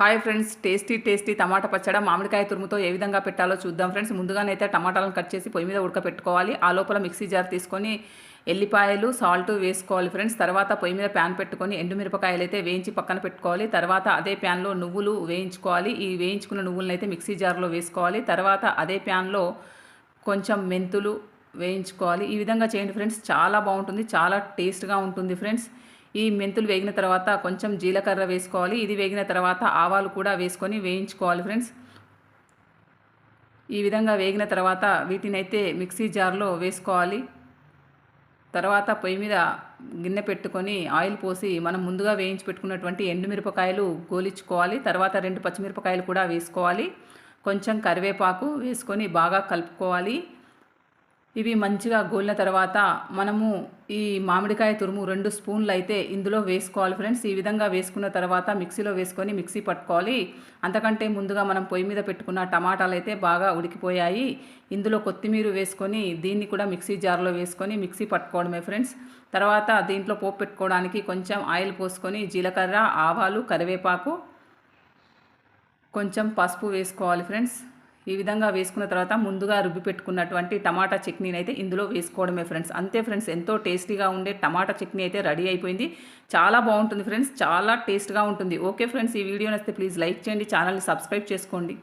Hi friends tasty tasty tomato పచ్చడి మామిడికాయ తురుముతో ఏ విధంగా పెట్టాలో చూద్దాం ఫ్రెండ్స్. ముందుగానైతే టమాటాలను కట్ చేసి పొయ్యి మీద ఉడకపెట్టుకోవాలి. ఆ లోపల మిక్సీ జార్ తీసుకొని ఎల్లిపాయలు సాల్ట్ వేసుకోవాలి ఫ్రెండ్స్. తర్వాత పొయ్యి మీద ప్యాన్ పెట్టుకొని ఎండుమిరపకాయలు అయితే వేయించి పక్కన పెట్టుకోవాలి. తర్వాత అదే ప్యాన్లో నువ్వులు వేయించుకోవాలి. ఈ వేయించుకున్న నువ్వులను అయితే మిక్సీ జార్లో వేసుకోవాలి. తర్వాత అదే ప్యాన్లో కొంచెం మెంతులు వేయించుకోవాలి. ఈ విధంగా చేయండి ఫ్రెండ్స్. చాలా బాగుంటుంది. చాలా టేస్ట్గా ఉంటుంది ఫ్రెండ్స్. ఈ మెంతులు వేగిన తర్వాత కొంచెం జీలకర్ర వేసుకోవాలి. ఇది వేగిన తర్వాత ఆవాలు కూడా వేసుకొని వేయించుకోవాలి ఫ్రెండ్స్. ఈ విధంగా వేగిన తర్వాత వీటిని అయితే మిక్సీ జార్లో వేసుకోవాలి. తర్వాత పొయ్యి మీద గిన్నె పెట్టుకొని ఆయిల్ పోసి మనం ముందుగా వేయించి పెట్టుకున్నటువంటి ఎండుమిరపకాయలు గోలించుకోవాలి. తర్వాత రెండు పచ్చిమిరపకాయలు కూడా వేసుకోవాలి. కొంచెం కరివేపాకు వేసుకొని బాగా కలుపుకోవాలి. ఇవి మంచిగా గోలిన తర్వాత మనము ఈ మామిడికాయ తురుము రెండు స్పూన్లు అయితే ఇందులో వేసుకోవాలి ఫ్రెండ్స్. ఈ విధంగా వేసుకున్న తర్వాత మిక్సీలో వేసుకొని మిక్సీ పట్టుకోవాలి. అంతకంటే ముందుగా మనం పొయ్యి మీద పెట్టుకున్న టమాటాలు అయితే బాగా ఉడికిపోయాయి. ఇందులో కొత్తిమీర వేసుకొని దీన్ని కూడా మిక్సీ జార్లో వేసుకొని మిక్సీ పట్టుకోవడమే ఫ్రెండ్స్. తర్వాత దీంట్లో పోపు పెట్టుకోవడానికి కొంచెం ఆయిల్ పోసుకొని జీలకర్ర ఆవాలు కరివేపాకు కొంచెం పసుపు వేసుకోవాలి ఫ్రెండ్స్. ఈ విధంగా వేసుకున్న తర్వాత ముందుగా రుబ్బి పెట్టుకున్నటువంటి టమాటా చట్నీని అయితే ఇందులో వేసుకోవడమే ఫ్రెండ్స్. అంతే ఫ్రెండ్స్ ఎంతో టేస్టీగా ఉండే టమాటా చట్నీ అయితే రెడీ అయిపోయింది. చాలా బాగుంటుంది ఫ్రెండ్స్ చాలా టేస్ట్గా ఉంటుంది. ఓకే ఫ్రెండ్స్ ఈ వీడియో నచ్చితే ప్లీజ్ లైక్ చేయండి ఛానల్ని సబ్స్క్రైబ్ చేసుకోండి.